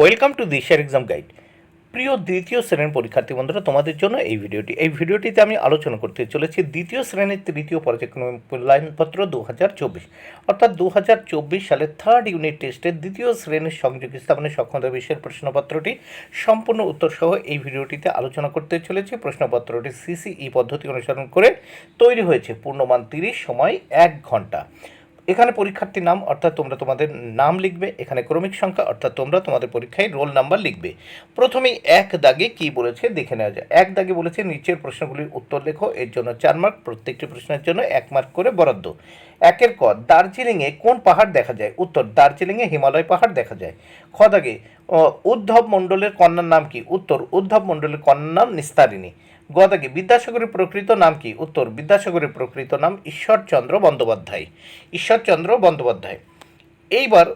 Welcome to দিশার exam guide. প্রিয় দ্বিতীয় শ্রেণির পরীক্ষার্থী বন্ধুরা, তোমাদের জন্য এই ভিডিওটি। এই ভিডিওটিতে আমি আলোচনা করতে চলেছি দ্বিতীয় শ্রেণির তৃতীয় পর্যায়ক্রমিক মূল্যায়নপত্র দু হাজার চব্বিশ। অর্থাৎ দু হাজার চব্বিশ সালের থার্ড ইউনিট টেস্টের দ্বিতীয় শ্রেণির সংযোগ স্থাপনের সক্ষমতা বিষয়ের প্রশ্নপত্রটি, সম্পূর্ণ উত্তর সহ এই ভিডিওটিতে আলোচনা করতে চলেছি। প্রশ্নপত্রটি সিসিই পদ্ধতি অনুসরণ করে তৈরি হয়েছে। পূর্ণমান তিরিশ সময় এক ঘণ্টা। এখানে পরীক্ষার্থীর নাম, অর্থাৎ তোমরা তোমাদের নাম লিখবে, এখানে ক্রমিক সংখ্যা, অর্থাৎ তোমরা তোমাদের পরীক্ষায় রোল নাম্বার লিখবে। প্রথমেই এক দাগে কি বলেছে দেখে নেওয়া যায় এক দাগে বলেছে, নিচের প্রশ্নগুলির উত্তর লেখো, এর জন্য চার মার্ক প্রত্যেকটি প্রশ্নের জন্য এক মার্ক করে বরাদ্দ। একের ক, দার্জিলিংয়ে কোন পাহাড় দেখা যায়? উত্তর, দার্জিলিংয়ে হিমালয় পাহাড় দেখা যায়। খ দাগে উদ্ধব মণ্ডলের কন্যার নাম কি? উত্তর, উদ্ধব মণ্ডলের কন্যার নাম নিস্তারিণী। গদাগে বিদ্যাসাগরের প্রকৃত নাম কি? উত্তর, বিদ্যাসাগরের প্রকৃত নাম ঈশ্বরচন্দ্র বন্দ্যোপাধ্যায়। ঈশ্বরচন্দ্র বন্দ্যোপাধ্যায়। এইবার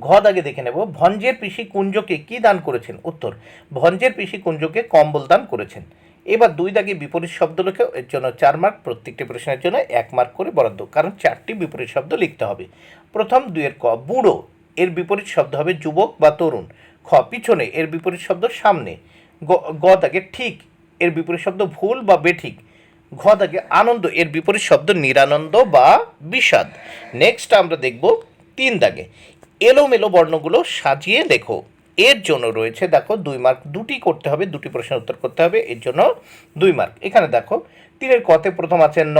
ঘ দাগে দেখে নেব। ভঞ্জের পিসি কুঞ্জকে কি দান করেছেন? উত্তর, ভঞ্জের পিসি কুঞ্জকে কম্বল দান করেছেন। এবার দুই দাগে বিপরীত শব্দ লিখে এর জন্য চার মার্ক প্রত্যেকটি প্রশ্নের জন্য এক মার্ক করে বরাদ্দ, কারণ চারটি বিপরীত শব্দ লিখতে হবে। প্রথম দুইয়ের ক, বুড়ো, এর বিপরীত শব্দ হবে যুবক বা তরুণ। খ, পিছনে, এর বিপরীত শব্দ সামনে। গ- দাগে ঠিক, এর বিপরীত শব্দ ভুল বা বেঠিক। ঘ দাগে আনন্দ, এর বিপরীত শব্দ নিরানন্দ বা বিষাদ। নেক্সট আমরা দেখব তিন দাগে। এলোমেলো বর্ণগুলো সাজিয়ে লেখো। এর জন্য রয়েছে, দেখো, দুই মার্ক। দুটি করতে হবে, দুটি প্রশ্নের উত্তর করতে হবে, এর জন্য দুই মার্ক। এখানে দেখো, তিনের কতে প্রথম আছে ন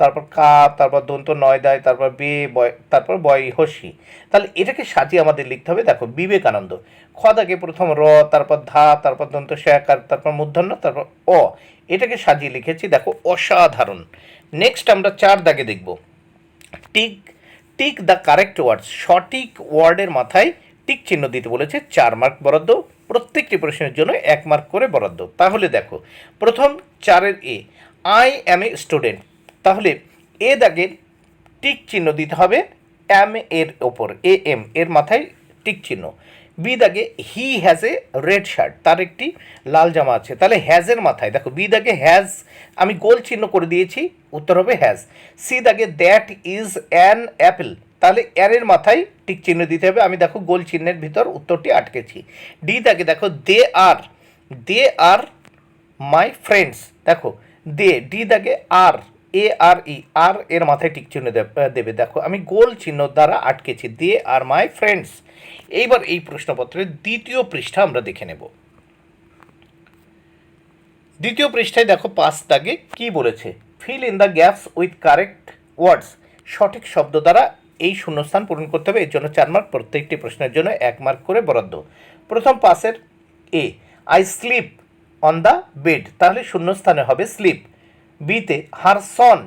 তারপর কা তারপর দন্ত নয় দায়, তারপর বে, বয়, তারপর বয় হসি। তাহলে এটাকে সাজিয়ে আমাদের লিখতে হবে, দেখো, বিবেকানন্দ। খ দাগে প্রথম র, তারপর ধা, তারপর দন্ত শেয়াকার তারপর মূর্ধন্য, তারপর অ। এটাকে সাজিয়ে লিখেছি, দেখো, অসাধারণ। নেক্সট আমরা চার দাগে দেখব। Tick tick the correct words. সঠিক ওয়ার্ডের মাথায় টিক চিহ্ন দিতে বলেছে, চার মার্ক বরাদ্দ। প্রত্যেকটি প্রশ্নের জন্য এক মার্ক করে বরাদ্দ। তাহলে দেখো, প্রথম চারের A I am a student তাহলে এ দাগের টিক চিহ্ন দিতে হবে, এম এর ওপর, এ, এম, এর মাথায় টিক চিহ্ন। বি দাগে he has a red shirt তার একটি লাল জামা আছে। তাহলে হ্যাজের মাথায়, দেখো, বি দাগে হ্যাজ আমি গোল চিহ্ন করে দিয়েছি, উত্তর হবে হ্যাজ সি দাগে দ্যাট ইজ অ্যান অ্যাপেল তাহলে এর মাথায় টিক চিহ্ন দিতে হবে। আমি দেখো গোল চিহ্নের ভিতর উত্তরটি আটকেছি। ডি দাগে দেখো দে আর দে আর মাই ফ্রেন্ডস দেখো দে ডি দাগে আর এ আর ই, আর এর মাথায় টিক চিহ্ন দেবে দেখো, আমি গোল চিহ্ন দ্বারা আটকেছি দে আর মাই ফ্রেন্ডস। এইবার এই প্রশ্নপত্রের দ্বিতীয় পৃষ্ঠা আমরা দেখে নেব। দ্বিতীয় পৃষ্ঠায় দেখো, পাঁচ দাগে কি বলেছে? Fill in the gaps with correct words সঠিক শব্দ দ্বারা এই শূন্যস্থান পূরণ করতে হবে, এর জন্য চার মার্ক প্রত্যেকটি প্রশ্নের জন্য এক মার্ক করে বরাদ্দ। প্রথম পাসের a I sleep on the bed তাহলে শূন্যস্থানে হবে স্লিপ বিতে her son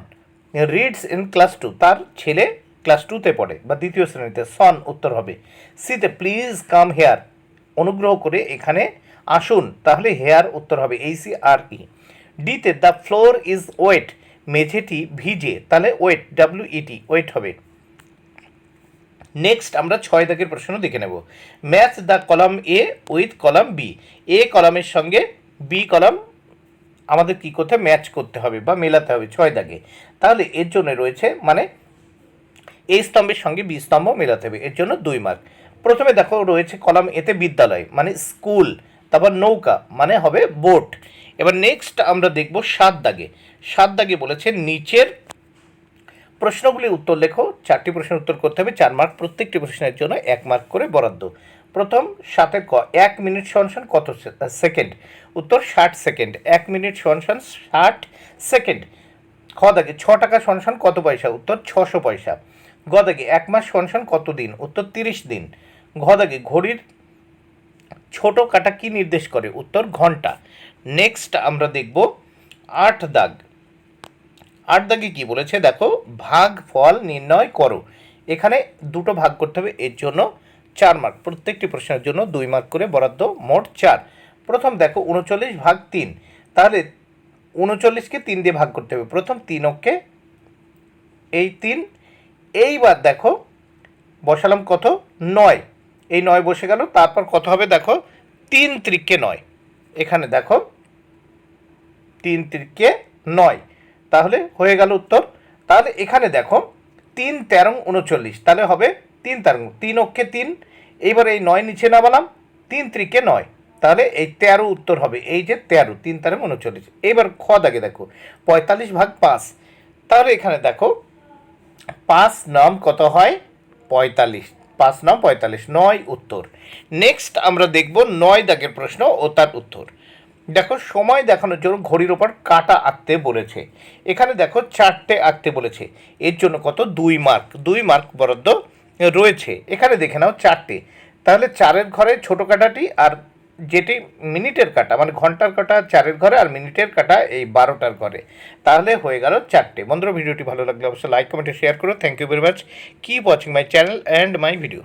reads in class two তার ছেলে ক্লাস টুতে পড়ে বা দ্বিতীয় শ্রেণীতে। সন উত্তর হবে। সিতে প্লিজ কাম হেয়ার অনুগ্রহ করে এখানে আসুন, তাহলে হেয়ার উত্তর হবে। এই সি আর ই। ডিতে দ্য ফ্লোর ইজ ওয়েট মেঝেটি ভিজে, তাহলে wet W E T wet হবে। নেক্সট আমরা ছয় দাগের প্রশ্ন দেখে নেব। Match the column A with column B A কলামের সঙ্গে বি কলাম আমাদের কী করতে ম্যাচ করতে হবে বা মেলাতে হবে ছয় দাগে। তাহলে এর জন্য রয়েছে মানে এই স্তম্ভের সঙ্গে বি স্তম্ভ মেলাতে হবে। এর জন্য দুই মার্ক প্রথমে দেখো রয়েছে কলাম এতে বিদ্যালয় মানে স্কুল, তারপর নৌকা মানে হবে বোট এবার নেক্সট আমরা দেখব সাত দাগে। সাত দাগে বলেছে নিচের প্রশ্নগুলির উত্তর লেখো, চারটি প্রশ্নের উত্তর করতে হবে, চার মার্ক প্রত্যেকটি প্রশ্নের জন্য এক মার্ক করে বরাদ্দ। প্রথম সাতের ক, এক মিনিট সমান কত সেকেন্ড উত্তর ষাট সেকেন্ড এক মিনিট সমান ষাট সেকেন্ড খ দাগে ছ টাকা সমান কত পয়সা? উত্তর ছশো পয়সা। গ দাগে এক মাস সমান কত দিন? উত্তর তিরিশ দিন। ঘ দাগে ঘড়ির ছোট কাটা কি নির্দেশ করে? উত্তর ঘণ্টা। নেক্সট আমরা দেখব আট দাগ। আট দাগে কি বলেছে? দেখো, ভাগ, ফল, নির্ণয় করো। এখানে দুটো ভাগ করতে হবে, এর জন্য চার মার্ক প্রত্যেকটি প্রশ্নের জন্য দুই মার্ক করে বরাদ্দ মোট চার। প্রথম দেখো উনচল্লিশ ভাগ তিন। তাহলে উনচল্লিশকে তিন দিয়ে ভাগ করতে হবে। প্রথম তিন অক্ষে এই তিন। এইবার দেখো বসালাম কত? নয়। এই নয় বসে গেল। তারপর কত হবে দেখো? তিন ত্রিকে নয়। এখানে দেখো তিন ত্রিকে নয়। তাহলে হয়ে গেল উত্তর। তাহলে এখানে দেখো তিন তেরো উনচল্লিশ। তাহলে হবে তিন তেরো তিন অক্ষে তিন। এইবার এই নয় নিচে নামালাম। তিন ত্রিকে নয়। তাহলে এই তেরো উত্তর হবে। এই যে তেরো, তিন তারে উনচল্লিশ। এবার খ দাগে দেখো। পঁয়তাল্লিশ ভাগ পাঁচ। তাহলে এখানে দেখো, পাঁচ নাম কত হয়? পঁয়তাল্লিশ। পাঁচ নাম পঁয়তাল্লিশ। নয় উত্তর। নেক্সট আমরা দেখব নয় দাগের প্রশ্ন ও তার উত্তর। দেখো, সময় দেখানোর জন্য ঘড়ির ওপর কাটা আঁকতে বলেছে। এখানে দেখো, চারটে আঁকতে বলেছে। এর জন্য কত? দুই মার্ক। দুই মার্ক বরাদ্দ রয়েছে। এখানে দেখে নাও চারটে। তাহলে চারের ঘরে ছোটো কাটাটি আর যেটি মিনিটের কাটা মানে ঘণ্টার কাটা চারের ঘরে আর মিনিটের কাটা এই বারোটার ঘরে। তাহলে হয়ে গেল চারটে। বন্ধুরা, ভিডিওটি ভালো লাগলে অবশ্যই লাইক কমেন্টে শেয়ার করো। Thank you very much keep watching my channel and my video